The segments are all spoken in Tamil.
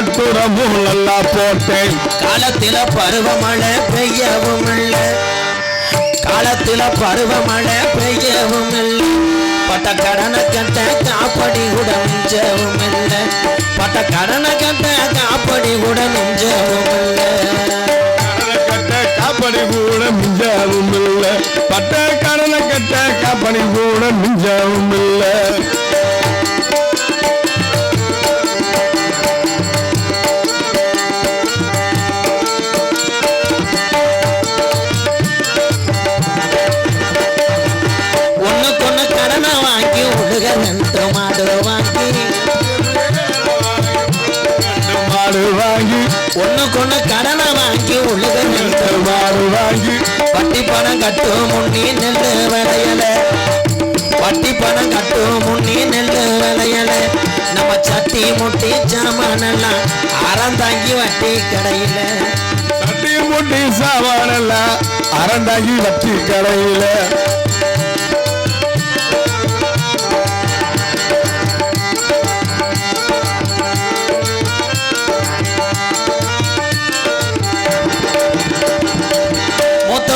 ஆட்டுரமும் நல்லா போட்டேன். காலத்தில பருவமழை பெய்யவும் இல்லை காலத்தில பருவமழை பெய்யவும் இல்லை பட்ட கடனை கட்ட காப்படி கூட மிஞ்சவும் இல்லை பட்ட கடனை கட்ட காப்படி கூட மிஞ்சவும் இல்லை காப்படி கூட மிஞ்சவும் இல்ல பட்ட கடனை கட்ட காப்படி கூட மிஞ்சவும் இல்ல வாங்கி ஒண்ணுக்கு ஒண்ணு கடனை வாங்கி உழுக நின்று மாடு வாங்கி. வட்டி பணம் கட்டும் முன்னி நெல்லு விளையல வட்டி பணம் கட்டும் முன்னி நெல்லு விளையல நம்ம சட்டி முட்டி ஜாமானெல்லாம் அறந்தாங்கி வட்டி கடையில. சட்டி முட்டி சாவானெல்லாம் அறந்தாங்கி வட்டி கடையில.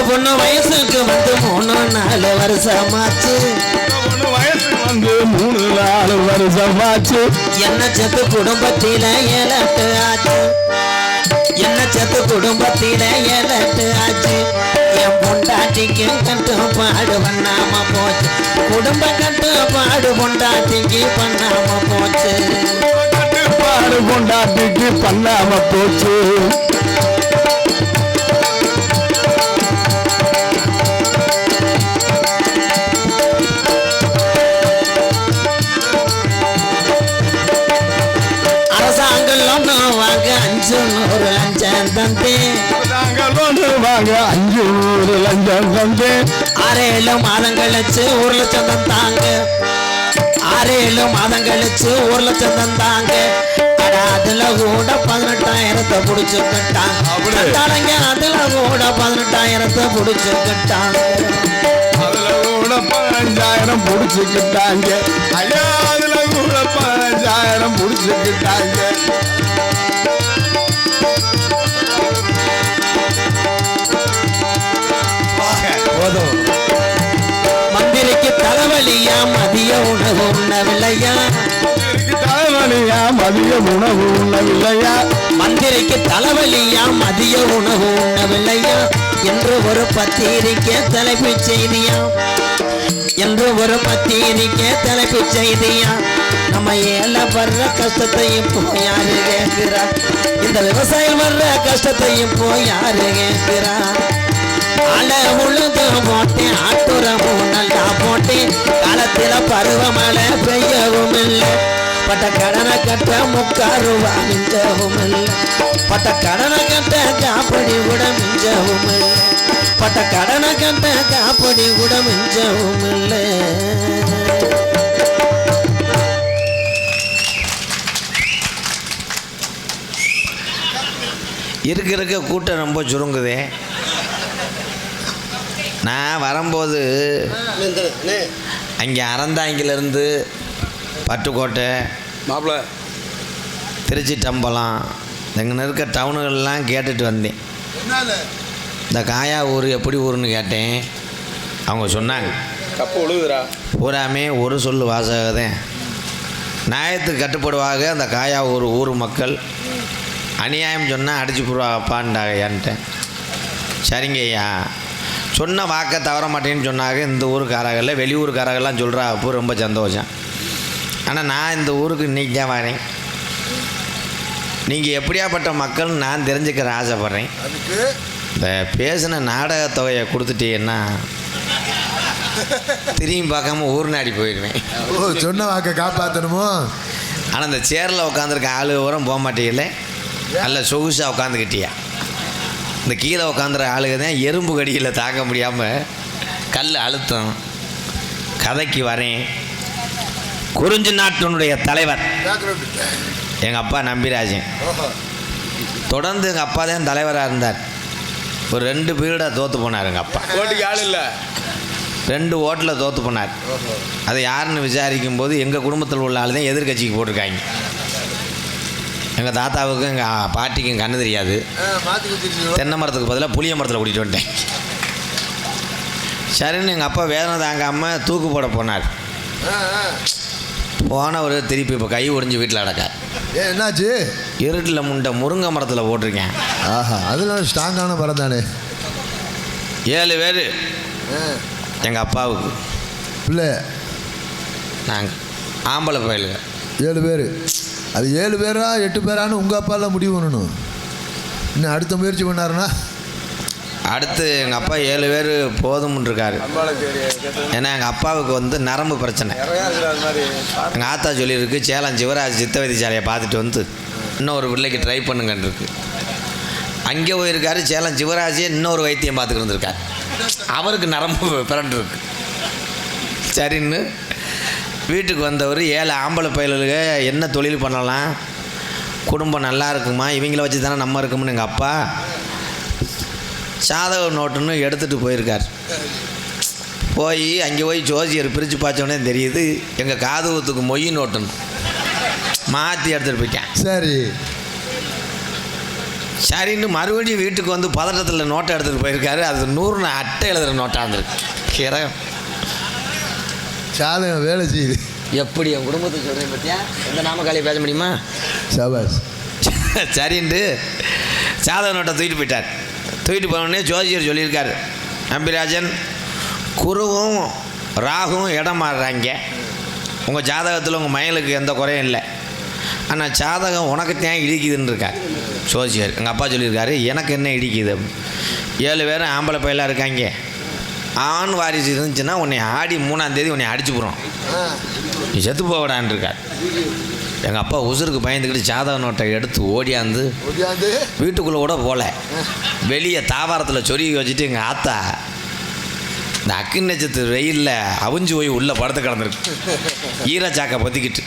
பொண்ணு வயசுக்கு வந்து மூணு நாலு வருஷமாச்சு. வந்து மூணு நாலு வருஷம் ஆச்சு என்ன செத்து குடும்பத்தில ஏலட்டு ஆச்சு. என்ன செத்து குடும்பத்தில ஏலட்டு ஆச்சு. என் பொண்டாட்டிக்கு கட்டு பாடு பண்ணாம போச்சு. குடும்ப கட்டு பாடு பொண்டாட்டிக்கு பண்ணாம போச்சு. கட்டுப்பாடு கொண்டாட்டிக்கு பண்ணாம போச்சு. நூறு லஞ்சம் தந்து ஆறு ஏழு மாதம் கழிச்சு ஒரு லட்சம் தந்தாங்க. ஆறு ஏழு மாதம் கழிச்சு ஒரு லட்சம் தந்தாங்க. அதுல கூட பதினெட்டாயிரத்தை புடிச்சுக்கிட்டாங்க அதுல கூட பதினெட்டாயிரத்தை புடிச்சுக்கிட்டாங்க அதுல கூட பதினஞ்சாயிரம் புடிச்சுக்கிட்டாங்க ஐயா அதுல கூட பதினஞ்சாயிரம் புடிச்சுக்கிட்டாங்க போதும். மந்திரிக்கு தலைவலியா மதிய உணவு உண்ணவில்லையா? தலைவலியா மதிய உணவு உண்ணவில்லையா? மந்திரிக்கு தலைவலியா மதிய உணவு உண்ணவில்லையா? என்று ஒரு பத்திரிக்கை தலைப்புச் செய்தியா? என்று ஒரு பத்திரிக்கை தலைப்புச் செய்தியா? நம்ம ஏழை வர்ற கஷ்டத்தை இப்போ யாரு கேட்கிறா? இந்த விவசாயம் வர்ற கஷ்டத்தை இப்போ யாரு கேட்கிறா? அல உழுது போட்டேன் ஆட்டுறமும் நல்லா போட்டேன். காலத்தில பருவமழை பெய்யவும் இல்லை பட்ட கடனை கட்ட முக்கால் ரூபா மிஞ்சவும் இல்லை பட்ட கடனை கட்ட காப்படி கூட மிஞ்சவும் இல்லை பட்ட கடனை கட்ட காப்படி கூட மிஞ்சவும் இல்லை இருக்க இருக்க கூட்டம் ரொம்ப சுருங்குதே. நான் வரும்போது அங்கே அறந்தாங்கிலேருந்து பட்டுக்கோட்டை மாப்பிள்ள திருச்சி டம்பலம் எங்கே இருக்க டவுனுகள்லாம் கேட்டுட்டு வந்தேன். இந்த காயா ஊர் எப்படி ஊருன்னு கேட்டேன். அவங்க சொன்னாங்க. கப்பு உழுகுதுடா. பூராமே ஒரு சொல் வாசகதேன் நியாயத்துக்கு கட்டுப்படுவாக அந்த காயா ஊர் ஊர் மக்கள். அநியாயம் சொன்னால் அடிச்சு போடுவாப்பான்டாங்க என்கிட்ட சரிங்க ஐயா சொன்ன வாக்கை தவற மாட்டேன்னு சொன்னாங்க. இந்த ஊருக்காரங்களில் வெளியூருக்காரங்கெல்லாம் சொல்கிறா அப்போ ரொம்ப சந்தோஷம். ஆனால் நான் இந்த ஊருக்கு இன்றைக்கி தான் வரேன். நீங்கள் எப்படியாப்பட்ட மக்கள் நான் தெரிஞ்சுக்கிற ஆசைப்பட்றேன். இந்த பேசின நாடக தொகையை கொடுத்துட்டீங்கன்னா திரும்பி பார்க்காம ஊர் நாடி போயிடுவேன். ஓ சொன்ன வாக்க காப்பாத்தணுமோ? ஆனால் இந்த சேரில் உட்காந்துருக்க ஆளு உரம் போக மாட்டீங்களே நல்ல சொகுசாக உட்காந்துக்கிட்டியா இந்த கீழே உட்காந்துற ஆளுங்க தான் எறும்பு கடியில் தாக்க முடியாமல் கல் அழுத்தம். கதைக்கு வரேன். குறிஞ்சி நாட்டினுடைய தலைவர். எங்கள் அப்பா நம்பிராஜன். தொடர்ந்து எங்கள் அப்பா தான் தலைவராக இருந்தார். ஒரு ரெண்டு பீரியடாக தோற்று போனார் எங்கள் அப்பா. ஓட்டுக்கு ஆள் இல்லை. ரெண்டு ஓட்டில் தோற்று போனார். அது யாருன்னு விசாரிக்கும் போது எங்கள் குடும்பத்தில் உள்ள ஆள் தான் எதிர்கட்சிக்கு போட்டிருக்காங்க. எங்கள் தாத்தாவுக்கும் எங்கள் பாட்டிக்கும் கண்ணு தெரியாது. தென்னை மரத்துக்கு பதிலாக புளிய மரத்தில் கூட்டிகிட்டு வந்துட்டேன். சரின்னு எங்கள் அப்பா வேதனை தாங்காமல் தூக்கு போட போனார். போனவர் திருப்பி இப்போ கை ஒடிஞ்சு வீட்டில் அடக்கார் ஏ என்னாச்சு? இருட்டில் முண்டை முருங்கை மரத்தில் போட்டிருக்கேன். ஆஹா அதெல்லாம் ஸ்ட்ராங்கான மரம் தானே. ஏழு பேர். எங்கள் அப்பாவுக்கு. பிள்ளை. நாங்கள் ஆம்பளை பயலுங்க ஏழு பேர். அது ஏழு பேரா எட்டு பேரான்னு உங்கள் அப்பாலாம் முடிவு பண்ணணும். இன்னும் அடுத்த முயற்சி பண்ணாருன்னா? அடுத்து எங்கள் அப்பா ஏழு பேர் போதும்ன்றிருக்காரு. ஏன்னா எங்கள் அப்பாவுக்கு வந்து நரம்பு பிரச்சனை. எங்கள் ஆத்தா சொல்லியிருக்கு சேலம் சிவராஜ் சித்த வைத்தியசாலையை பார்த்துட்டு வந்து இன்னொரு பிள்ளைக்கு ட்ரை பண்ணுங்கன்றிருக்கு. அங்கே போயிருக்காரு சேலம் சிவராஜே இன்னொரு வைத்தியம் பார்த்துக்கிட்டு இருந்திருக்காரு அவருக்கு நரம்பு பிறண்டிருக்கு சரின்னு வீட்டுக்கு வந்தவர் ஏழு ஆம்பளை பயலுக என்ன தொழில் பண்ணலாம்? குடும்பம் நல்லா இருக்குமா? இவங்கள வச்சு தானே நம்ம இருக்கும்னு எங்கள் அப்பா சாதக நோட்டுன்னு எடுத்துகிட்டு போயிருக்கார். போய் அங்கே போய் ஜோசியர் பிரித்து பார்த்தோன்னே தெரியுது எங்கள் காது ஊத்துக்கு மொய் நோட்டுன்னு. மாற்றி எடுத்துகிட்டு போயிட்டேன். சரி. சரின்னு மறுபடியும் வீட்டுக்கு வந்து பதட்டத்தில் நோட்டை எடுத்துகிட்டு போயிருக்காரு. அது நூறுன்னு அட்டை எழுதுகிற நோட்டாக இருந்திருக்கு. கிரகம். சாதகம் வேலை செய்யுது. எப்படி என் குடும்பத்தை சொல்கிறேன் பற்றியா எந்த நாமக்காலியை பேச முடியுமா? சபாஸ் சரின்ட்டு சாதக நோட்டை தூக்கிட்டு போயிட்டார். தூக்கிட்டு போனோடனே ஜோசியர் சொல்லியிருக்காரு. நம்பிராஜன் குருவும் ராகும் இடம் மாறுறாங்க. உங்கள் ஜாதகத்தில் உங்கள் மயலுக்கு எந்த குறையும் இல்லை. ஆனால் ஜாதகம் உனக்கு தான் இடிக்குதுன்னு இருக்கார் ஜோசியர். எங்கள் அப்பா சொல்லியிருக்காரு எனக்கு என்ன இடிக்குது. ஏழு பேரும் ஆம்பளை பையலாக இருக்காங்க. ஆண் வாரிசு இருந்துச்சுன்னா உன்னை ஆடி மூணாம் தேதி உன்னை அடிச்சு போகிறோம் நீ செத்து போகடான்னு இருக்கார் எங்கள் அப்பா உசுருக்கு பயந்துக்கிட்டு ஜாதக நோட்டை எடுத்து ஓடியாந்து வீட்டுக்குள்ளே கூட போகல வெளியே தாவாரத்தில் சொருகி வச்சுட்டு எங்கள் ஆத்தா இந்த அக்கின் நட்சத்திர வெயிலில் அவிஞ்சு போய் உள்ளே படுத்து கிடந்திருக்கு. ஈரச்சாக்கை பற்றிக்கிட்டு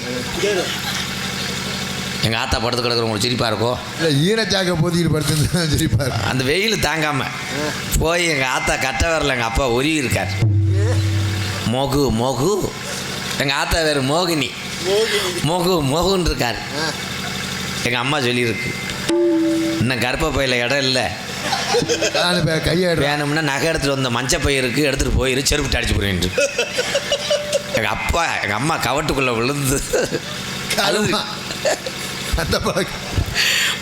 எங்கள் ஆத்தா படுத்து கிடக்குறவங்களுக்கு சிரிப்பாக இருக்கோ? இல்லை ஈரச்சாக்க போத்திக்கிட்டு படுத்துருந்தா சரிப்பாரு அந்த வெயில் தாங்காமல் போய் எங்கள் ஆத்தா கட்ட வரல எங்கள் அப்பா உருகி இருக்கார் மொகு மொகு. எங்கள் ஆத்தா வேறு மோகினி. மொகு மொகுன்னு இருக்கார் எங்கள் அம்மா சொல்லியிருக்கு. இன்னும் கர்ப்ப பையில் இடம் இல்லை. கையாடுறேன் வேணும்னா நகை எடுத்துகிட்டு வந்த மஞ்சள் பை இருக்கு எடுத்துகிட்டு போயிரு செருப்பு அடிச்சு போயிரு எங்கள் அப்பா எங்கள் அம்மா கவட்டுக்குள்ளே விழுந்து அழுது. அந்த பழக்கம்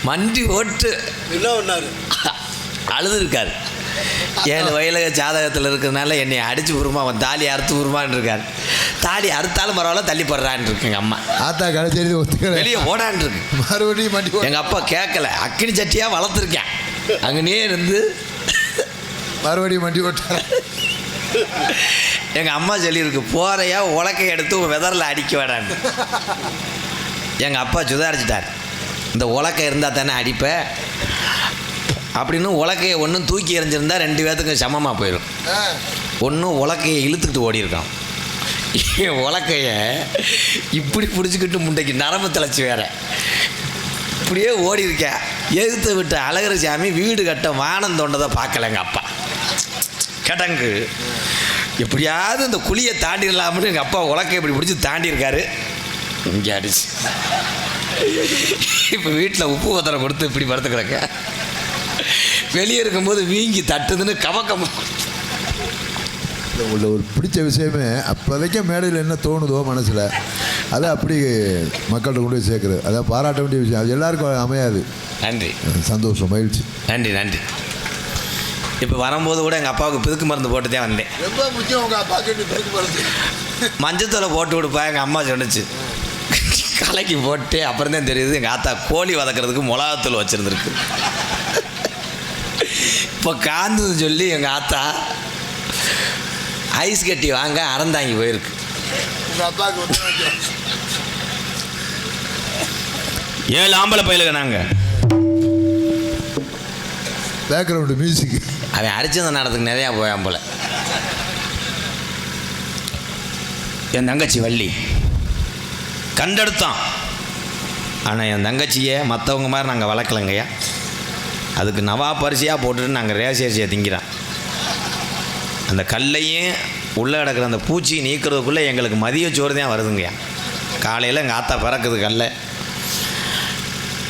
மண்டி ஓட்டு. அழுது இருக்கார் ஏழு வயல ஜாதகத்தில் இருக்கிறதுனால என்னை அடிச்சு விடுமா அவன் தாலி அறுத்து விடுமான்னு இருக்கார். தாலி அறுத்தாலும் பரவாயில்ல தள்ளி போடுறான்னு இருக்கு எங்கள் அம்மா. ஆத்தா கடைச்சேரி ஒத்துக்கல. வெளியே இருக்கு. மறுபடியும் மண்டி ஓ- எங்கள் அப்பா கேட்கல அக்கினி சட்டியாக வளர்த்துருக்கேன். அங்கனே இருந்து. மறுபடியும் மண்டி ஓட்டார எங்கள் அம்மா சொல்லியிருக்கு போறையா உலக்கை எடுத்து விதரில் அடிக்க வேடான்னு எங்கள் அப்பா சுதாரிச்சிட்டார். இந்த உலக்கை இருந்தால் தானே அடிப்பேன் அப்படின்னு உலக்கையை ஒன்றும் தூக்கி எறிஞ்சிருந்தா ரெண்டு பேர்த்துக்கும் சமமாக போயிடும் ஒன்றும் உலக்கையை இழுத்துக்கிட்டு ஓடிருக்கான் உலக்கையை உலக்கைய இப்படி பிடிச்சிக்கிட்டு முண்டைக்கு நரம்பு தலைச்சி வேற. இப்படியே ஓடி இருக்கேன் எதிர்த்து விட்ட அழகர் சாமி வீடு கட்ட வானம் தோண்டதை பார்க்கல எங்கள் அப்பா. கிடங்கு. எப்படியாவது இந்த குழியை தாண்டிடலாம்னு எங்கள் அப்பா உலக்கை இப்படி பிடிச்சி தாண்டியிருக்காரு. இங்கே அடிச்சு இப்போ வீட்டில் உப்பு பத்திரம் கொடுத்து இப்படி படுத்து கிடக்க வெளியே இருக்கும்போது வீங்கி தட்டுதுன்னு கவக்கம். உள்ள ஒரு பிடிச்ச விஷயமே அப்போதைக்கு மேடையில் என்ன தோணுதோ மனசில் அதை அப்படி மக்கள்கிட்ட கொண்டு போய் சேர்க்குறது. அதான் பாராட்ட வேண்டிய விஷயம். அது எல்லாருக்கும் அமையாது. நன்றி. சந்தோஷம் மகிழ்ச்சி. நன்றி நன்றி. இப்போ வரும்போது கூட எங்கள் அப்பாவுக்கு பிதுக்கு மருந்து போட்டு தான் வந்தேன். ரொம்ப முக்கியம் உங்கள் அப்பா மஞ்சத்தூளை போட்டு விடுப்பா எங்கள் அம்மா சொன்னுச்சு. கலக்கி போட்டு அப்புறம் தான் தெரியுது எங்கள் ஆத்தா கோழி வதக்கிறதுக்கு மிளகாத்தூள் வச்சுருந்துருக்கு. இப்போ காந்தது சொல்லி எங்கள் ஆத்தா ஐஸ் கட்டி வாங்க அறந்தாங்கி போயிருக்கு. ஏழு ஆம்பளை பயிலுங்க நாங்கள் பேக்ரவுண்டு மியூசிக் அவன் அரிச்சந்த நடத்துக்கு நிறையா போயான் போல. என் தங்கச்சி வள்ளி. கண்டெடுத்தான். ஆனால் என் தங்கச்சியை மற்றவங்க மாதிரி நாங்கள் வளர்க்கலங்கய்யா. அதுக்கு நவா பரிசையாக போட்டுட்டு நாங்கள் ரேசி அரிசியை திங்கிறோம். அந்த கல்லையும் உள்ளே கிடக்கிற அந்த பூச்சி நீக்கிறதுக்குள்ளே எங்களுக்கு மதிய சோறு தான் வருதுங்கய்யா. காலையில் எங்கள் ஆத்தா பிறக்குது கல்லை.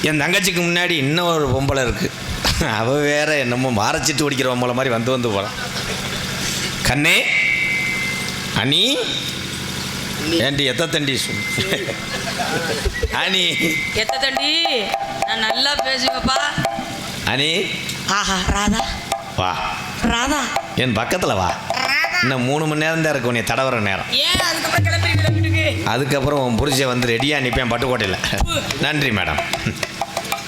என் தங்கச்சிக்கு முன்னாடி இன்னும் ஒரு பொம்பளை இருக்குது அவள் வேற என்னமோ மாரச்சிட்டு ஓடிக்கிற பொம்பளை மாதிரி வந்து வந்து போகிறான் கண்ணே அனி ஏண்டி எத்த தண்டி? சொல்லு அனி. எத்த தண்டி? நான் நல்லா பேசுவேப்பா. அனி. ஆஹா ராதா. வா. ராதா. என் பக்கத்தில் வா. இன்னும் மூணு மணி நேரம் தான் இருக்கு உன்னை தடவர நேரம். அதுக்கப்புறம் உன் புருஷன் வந்து ரெடியாக நிற்பேன் பட்டுக்கோட்டையில். நன்றி மேடம்.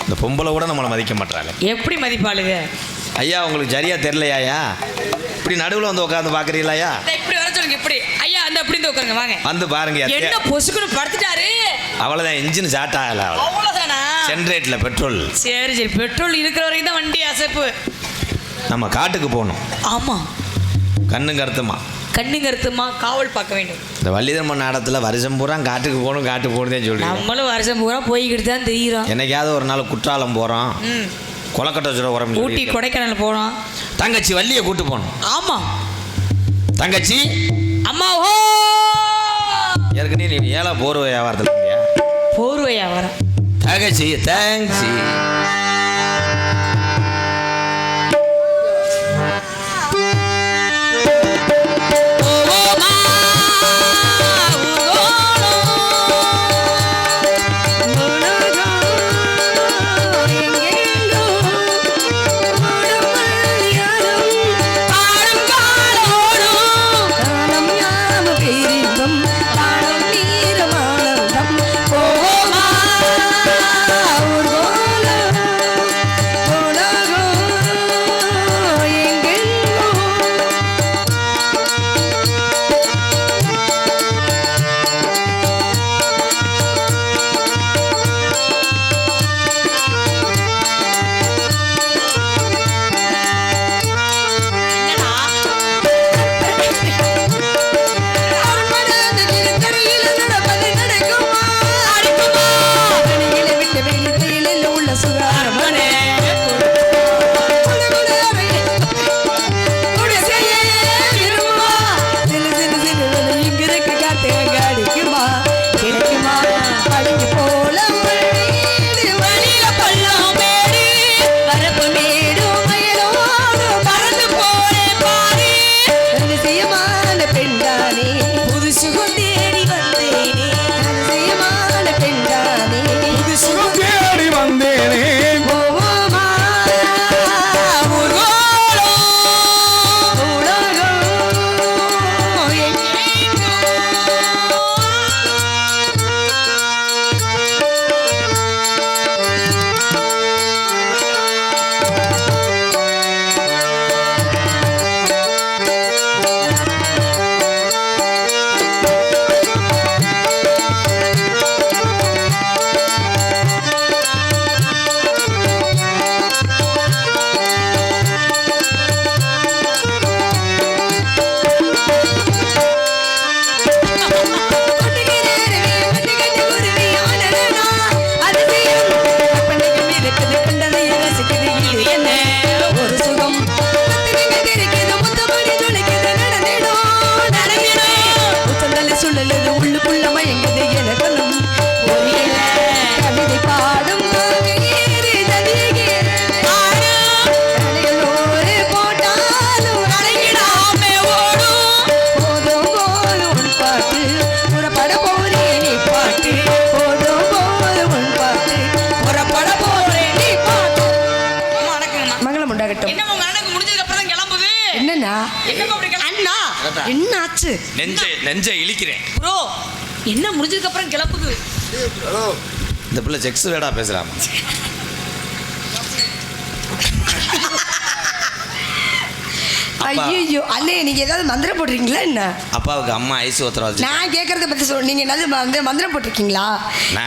இந்த பொம்பளை கூட நம்மளை மதிக்க மாட்டாங்க எப்படி மதிப்பாளுங்க? ஐயா உங்களுக்கு சரியாக தெரிலையாயா இப்படி நடுவில் வந்து உட்காந்து பார்க்குறீங்களாயா இப்படி இருந்து உட்காருங்க வாங்க. வந்து பாருங்க என்ன பொசுக்குன்னு படுத்துட்டாரு. அவ்வளோதான் இன்ஜின் ஸ்டார்ட் ஆகலை அவ்வளோ அவ்வளவுதானா? ஜென்ரேட்டில் பெட்ரோல் சரி சரி பெட்ரோல் இருக்கிற வரைக்கும் தான் வண்டி அசைப்பு. நம்ம காட்டுக்கு போகணும். ஆமா. கண்ணு கருத்துமா? கண்ணு கருத்துமா? காவல் பார்க்க வேண்டும். இந்த வள்ளிதர்மன் நாடத்தில் வருஷம் பூரா காட்டுக்கு போகணும் காட்டுக்கு போகணும் சொல்லுங்க நம்மளும் வருஷம் பூரா போய்கிட்டு தான் தெரியுறோம். என்னைக்காவது ஒரு நாள் குற்றாலம் போகிறோம் கொலக்கட்டை சுட உரம் ஊட்டி கொடைக்கானல் போனோம் தங்கச்சி வள்ளியை கூட்டு போகணும். ஆமா. தங்கச்சி அம்மா ஓ! ஏற்கனவே நீ ஏழை போர்வை வியாபாரத்தில் இருந்தியா போர்வையா வர தங்கச்சி தேங்க்ஸி என்னண்ணா? அண்ணா என்ன ஆச்சு நெஞ்சை நெஞ்சை இழிக்கிறேன். ப்ரோ என்ன முடிஞ்சதுக்கு அப்புறம் கிளம்புது? இந்த பிள்ளை செக்ஸ் வேடா பேசுகிறாமா ஐயோ அண்ணே நீங்க ஏதாவது மந்திரம் போட்டிருக்கீங்களா என்ன? அப்பாவுக்கு அம்மா ஐஸ் ஊத்துறா வச்சு நான் கேட்கறத பத்தி சொல் நீங்க என்னது வந்து மந்திரம் போட்டிருக்கீங்களா?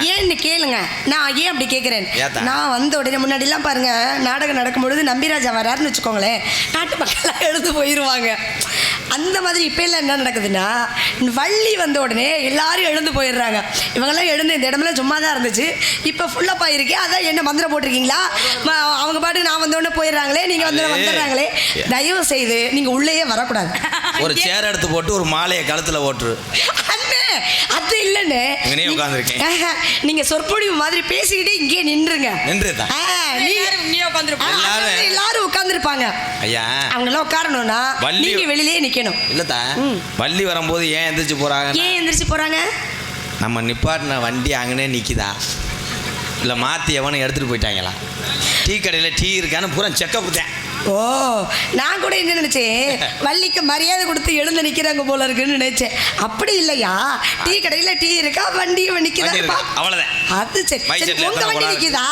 ஏன்னு கேளுங்க. நான் ஏன் அப்படி கேட்குறேன்? நான் வந்த உடனே முன்னாடிலாம் பாருங்க நாடகம் நடக்கும் பொழுது நம்பிராஜா வராருன்னு வச்சுக்கோங்களேன் நாட்டு மக்கள்லாம் எழுந்து போயிடுவாங்க அந்த மாதிரி இப்போ எல்லாம் என்ன நடக்குதுன்னா வள்ளி வந்த உடனே எல்லாரும் எழுந்து போயிடுறாங்க. இவங்கெல்லாம் எழுந்து இந்த இடமெல்லாம் சும்மா தான் இருந்துச்சு. இப்போ ஃபுல்லப்பா இருக்கே அதான் என்ன மந்திரம் போட்டிருக்கீங்களா? அவங்க பாட்டு நான் வந்த உடனே போயிடுறாங்களே நீங்கள் வந்து வந்துடுறாங்களே. தயவு செய்து நீங்கள் உள்ளேயே வரக்கூடாது. ஒரு சேர் எடுத்து போட்டு ஒரு மாலையை கழுத்தில் ஓட்டுரு. அது இல்லைன்னு. நீங்க சொற்பொழிவு மாதிரி பேசிக்கிட்டே இங்கே நின்றுங்க. நின்றுதா? எல்லாரும் எல்லாரும். உட்கார்ந்திருப்பாங்க. ஐயா. அவங்க எல்லாம் உட்காரணும்னா வள்ளி- நீங்க வெளியிலேயே நிக்கணும். இல்லத்தா ம். வள்ளி வரும்போது ஏன் எந்திரிச்சு போறாங்க ஏன் எந்திரிச்சு போறாங்க? நம்ம நிப்பாட்டின வண்டி அங்கனே நிக்குதா? இல்லை மாற்றி எவனும் எடுத்துட்டு போயிட்டாங்களா? டீ கடையில் டீ இருக்கான்னு பூரா செக்கப் கொடுத்தேன் ஓ நான் கூட என்ன நினைச்சேன்? வள்ளிக்கு மரியாதை கொடுத்து எழுந்து நிக்கிறாங்க போல இருக்குன்னு நினைச்சேன். அப்படி இல்லையா? டீ கடையில டீ இருக்கா? வண்டி வண்டி நிக்குதா இருக்கு அவ்வளோதான் அது சரி. செட்ல உங்க வண்டி? நிக்குதா?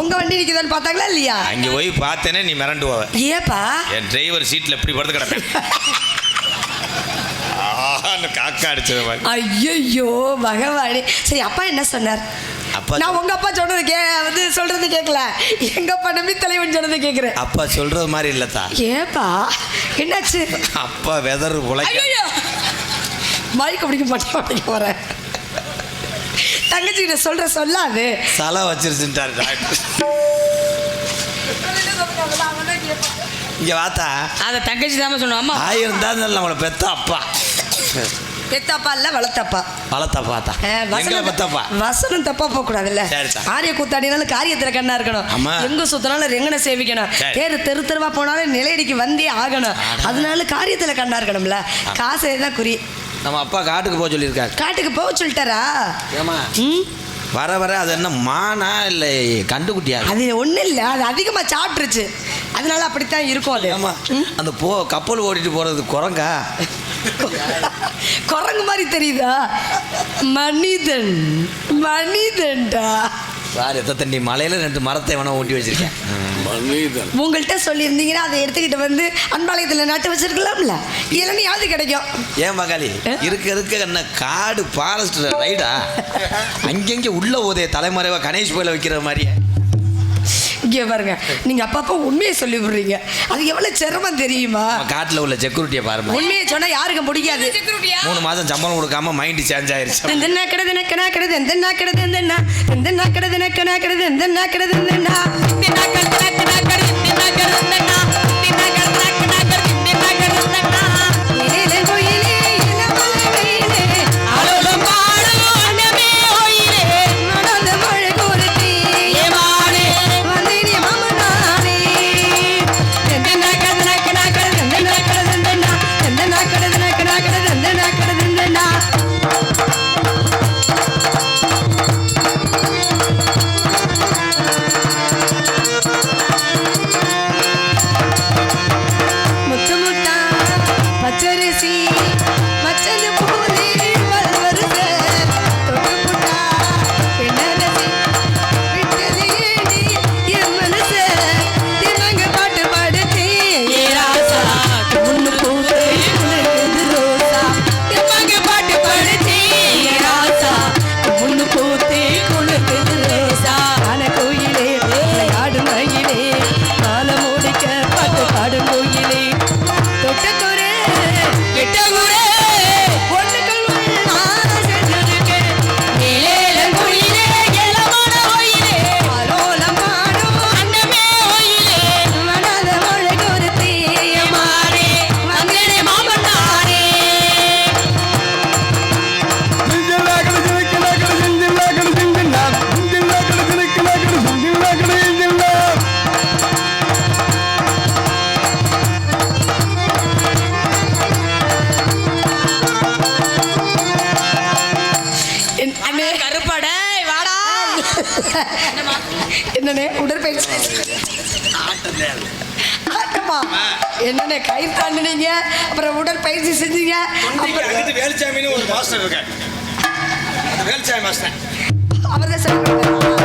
உங்க வண்டி நிக்குதான்னு பார்த்தாங்களா இல்லையா? அங்கே போய் பார்த்தேனே நீ மிரண்டு போவ ஏப்பா? என் டிரைவர் சீட்டில் எப்படி படுத்து கிடப்பேன். ஆன்னு காக்கா அடிச்சது ஐயோ பகவானே. சரி அப்பா என்ன சொன்னார்? அப்பா நான் உங்க அப்பா சொன்னது கே வந்து சொல்றது கேட்கல எங்க அப்பா நம்பி தலைவன் சொன்னது கேட்கிறேன் அப்பா சொல்றது மாதிரி இல்லத்தா. ஏப்பா என்னாச்சு? அப்பா வெதர் உழைக்க ஐயோ மைக்க பிடிக்க மாட்டேன் பிடிக்க போறேன். தங்கச்சி கிட்ட சொல்ற சொல்லாது. சலை வச்சிருச்சுட்டாரு டாக்டர். இங்க வாத்தா. அதை தங்கச்சி தான் சொன்னோம். அம்மா ஆயிரம் தான் நம்மளை பெத்த அப்பா. பெத்தப்பா இல்ல வளர்த்தப்பா. வளர்த்தா பார்த்தா அஹ், எங்களை வசனம் பெத்தப்பா? வசனம் தப்பா போக கூடாதுல்ல சரிதா. ஆரிய கூத்தாடினாலும் காரியத்துல கண்ணா இருக்கணும். ஆமா. எங்க சுத்தினாலும் ரெங்கனை சேவிக்கணும் சரி. தேர் தெரு தெருவா போனாலும் நிலையடிக்கு வந்தே ஆகணும். அதனால காரியத்துல கண்ணா இருக்கணும்ல. காசு தான் குறி. நம்ம அப்பா காட்டுக்கு போக சொல்லியிருக்காரு. காட்டுக்கு போக சொல்லிட்டாரா? ஏமா வர வர அது என்ன மானா இல்லை கண்டுக்குட்டியா அது ஒண்ணும் இல்ல அது அதிகமா சாப்பிட்டுருச்சு. அதனால அப்படித்தான் இருக்கும் அது. ஏமா அந்த போ கப்பல் ஓடிட்டு போறது குரங்கா? குரங்கு மாதிரி தெரியுதா? மனிதன் மனிதன்டா. சார் எத்த தண்ணி மலையில ரெண்டு மரத்தை வேணா ஓட்டி வச்சிருக்கேன். உங்கள்கிட்ட சொல்லியிருந்தீங்கன்னா அதை எடுத்துக்கிட்டு வந்து அன்பாளையத்தில் நட்டு வச்சிருக்கலாம்ல. இளநியாவது கிடைக்கும். ஏன் மகாலி? இருக்க இருக்க என்ன காடு ஃபாரஸ்ட் ரைடா அங்கங்க உள்ள ஓதே தலைமறைவா கணேஷ் போயில வைக்கிற மாதிரியே. இங்கே பாருங்க. நீங்க அப்பப்போ உண்மையை சொல்லி விடுறீங்க. அது எவ்வளவு சிரமம் தெரியுமா? காட்டுல உள்ள செக்யூரிட்டியை பாருமா. உண்மையை சொன்னா யாருக்கும் பிடிக்காது. செக்யூரிட்டியா மூணு மாசம் சம்பளம் கொடுக்காம மைண்ட் சேஞ்ச் ஆயிருச்சு. இந்த நாக்கடது நக்க நாக்கடது இந்த நாக்கடது இந்த நா இந்த நாக்கடது நக்க நாக்கடது இந்த நாக்கடது இந்த நா இலையிலே என்னண்ணே கயிறு தாண்டினீங்க? அப்புறம் உடற்பயிற்சி செஞ்சீங்க? வேலுச்சாமின்னு ஒரு மாஸ்டர் இருக்காரு. வேலுச்சாமி மாஸ்டர். அவர் தான்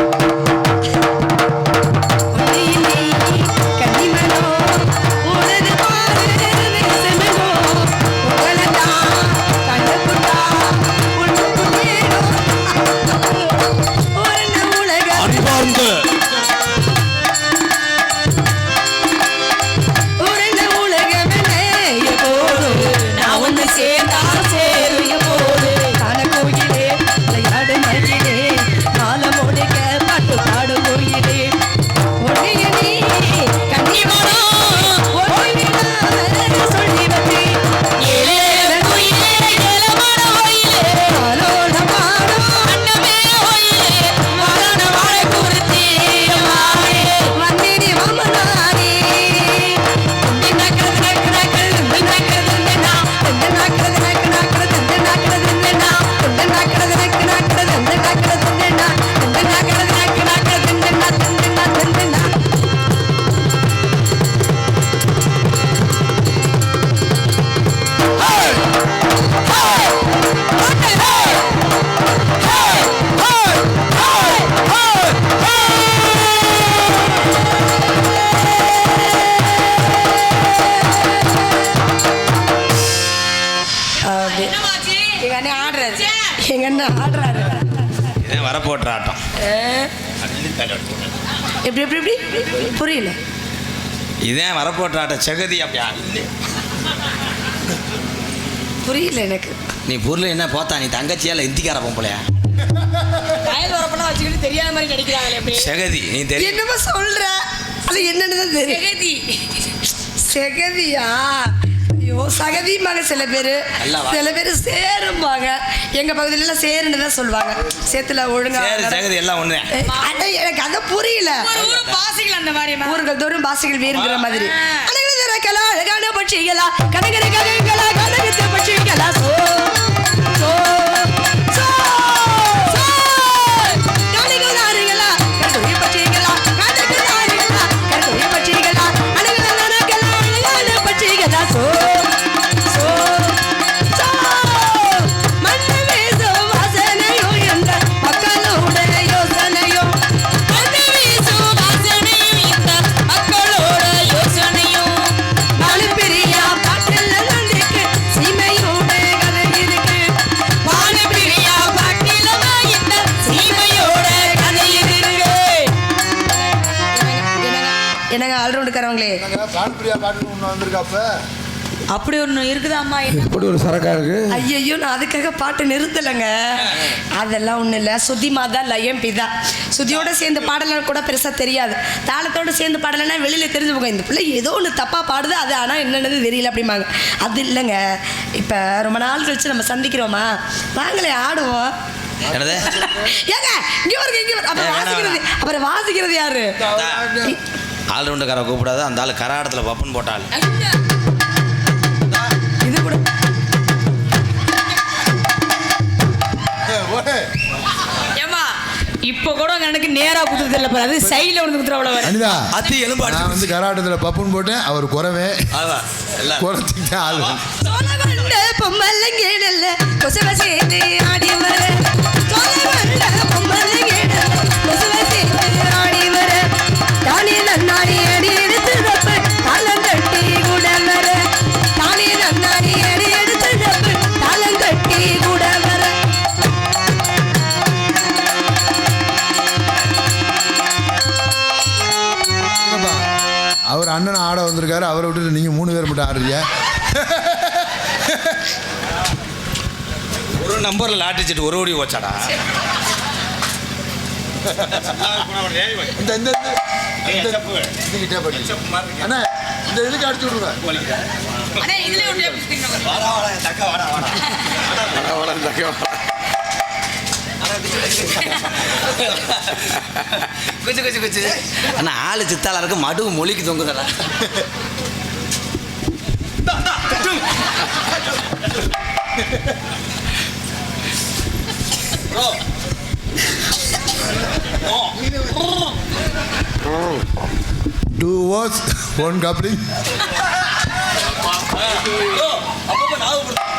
எப்படி எப்படி எப்படி? புரியல. இதேன் வரப்போட்டுற ஆட்டம் செகதி அப்படியா புரியல எனக்கு. நீ பொருள் என்ன போத்தா? நீ தங்கச்சியால இந்திக்கார பொம்பளையா? வயல் வரப்பெல்லாம் வச்சுக்கிட்டு தெரியாத மாதிரி நடிக்கிறாங்களே எப்படி செகதி நீ தெரியும் என்னமோ சொல்ற. அது என்னன்னு தான் தெரியும். ஜெகதி செகதியா? ஐயோ சகதிம்பாங்க சில பேர். சில பேர் சேரும்பாங்க. எங்க பகுதியில எல்லாம் சேருன்னு தான் சொல்லுவாங்க. சேத்துல ஒழுங்கா செகதி எல்லாம் ஒண்ணு. எனக்கு அது புரியல. பாசிகள் அந்த மாதிரி ஊர்கள் தோறும் பாசைகள் வேறுங்கிற மாதிரி. அழகான பட்சிகளா கனகர கனகளா கனகத்த பட்சிகளா ஒன்று அப்படி ஒண்ணு இருக்குதாம்மா? என்ன? இப்படி ஒரு சரக்கா இருக்கு? ஐயையோ நான் அதுக்காக பாட்டு நிறுத்தலைங்க. அதெல்லாம் ஒன்றும் இல்லை. சுதிமா தான் லயம் பிதா. சுதியோட சேர்ந்து பாடலாம் கூட பெருசாக தெரியாது. தாளத்தோட சேர்ந்து பாடலைன்னா வெளியில் தெரிஞ்சு போகும் இந்த பிள்ளை ஏதோ ஒன்று தப்பாக பாடுது. அது ஆனால் என்னென்னது தெரியல அப்படிம்பாங்க. அது இல்லைங்க. இப்போ ரொம்ப நாள் கழிச்சு நம்ம சந்திக்கிறோமா? வாங்களே ஆடுவோம். என்னது? ஏங்க இங்கே வருங்க இங்கே அப்புறம் வாசிக்கிறது. அப்புறம் வாசிக்கிறது யாரு? ஆல்ரவுண்டுக்கார கூப்பிடாத அந்த ஆள் கராடத்தில் பப்புன்னு போட்டாள். இது கூட. ஏமா இப்போ கூட எனக்கு நேரா குத்துறது இல்ல பாரு. அது சைடுல ஒன்று குத்துறவள வர அனிதா அத்தி எலும்பு நான் வந்து கராட்டத்தில் பப்புன்னு போட்டேன் அவர் குறவே. அதான் எல்லாம். குறைச்சிக்கிட்டே ஆள். சேர்ந்து அண்ணன் ஆட வந்திருக்காரு அவரை விட்டுட்டு நீங்கள் மூணு பேர் மட்டும் ஆடுறீங்க. ஒரு நம்பரில் லாட்டிச்சிட்டு ஒரு ஓடி போச்சாடா? இந்த இந்த. அண்ணா இந்த இதுக்கு அடிச்சு விடுங்க. குச்சு குச்சு குச்சு. அண்ணா ஆளு சித்தாளா இருக்கு மடு மொழிக்கு தொங்குதடா. டூ வாஸ் ஒன் கப்ளிங் அப்பப்போ ஞாபகப்படுத்து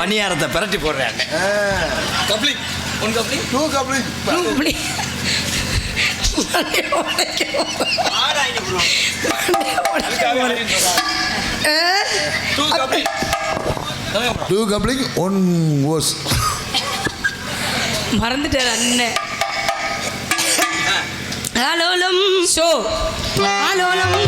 பணியாரத்தை பிரட்டி போடுறாங்க coupling. One coupling? Two coupling. உடைக்கும். ஆ? Two coupling. ஒன் ஓஸ். மறந்துட்டாரு அண்ணன் ஆலோலம் ஷோ ஆலோலம்.